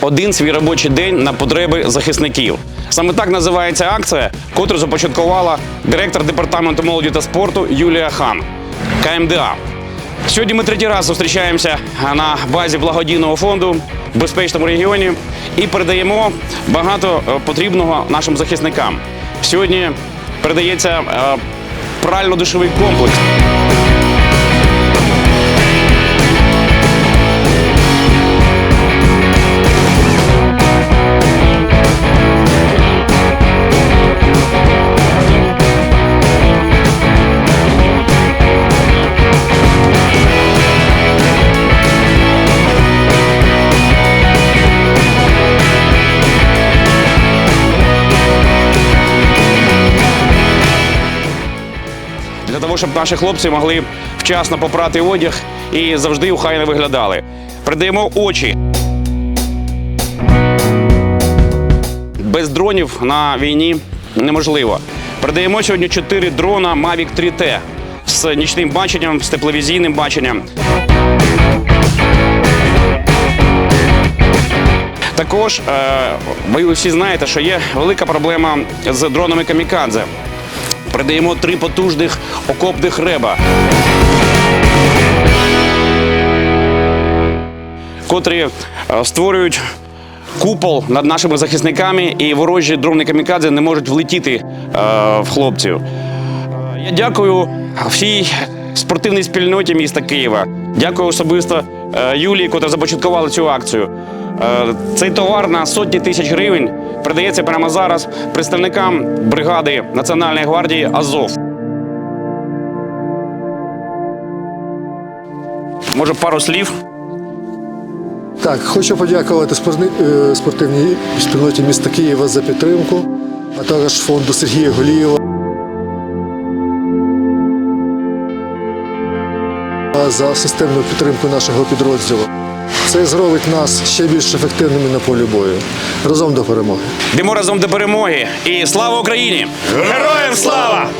один свій робочий день на потреби захисників. Саме так називається акція, котру започаткувала директор департаменту молоді та спорту Юлія Хан КМДА. Сьогодні ми третій раз зустрічаємося на базі благодійного фонду в безпечному регіоні і передаємо багато е, потрібного нашим захисникам. Сьогодні передається е, прально-душовий комплекс. Для того, щоб наші хлопці могли вчасно попрати одяг і завжди ухайно виглядали. Передаємо очі. Без дронів на війні неможливо. Передаємо сьогодні 4 дрона Mavic 3T з нічним баченням, з тепловізійним баченням. Також е, ви усі знаєте, що є велика проблема з дронами камікадзе. Передаємо три потужних окопних реба, котрі е, створюють купол над нашими захисниками, і ворожі дрони камікадзе не можуть влетіти е, в хлопців. Е, Я дякую всій спортивній спільноті міста Києва. Дякую особисто е, Юлії, котра започаткувала цю акцію. Е, Цей товар на сотні тисяч гривень передається прямо зараз представникам бригади Національної гвардії Азов. Може, пару слів. Так, хочу подякувати е, спортивній спільноті міста Києва за підтримку, а також фонду Сергія Голієва за системну підтримку нашого підрозділу. Це зробить нас ще більш ефективними на полі бою. Разом до перемоги. Йдемо разом до перемоги. І слава Україні! Героям слава!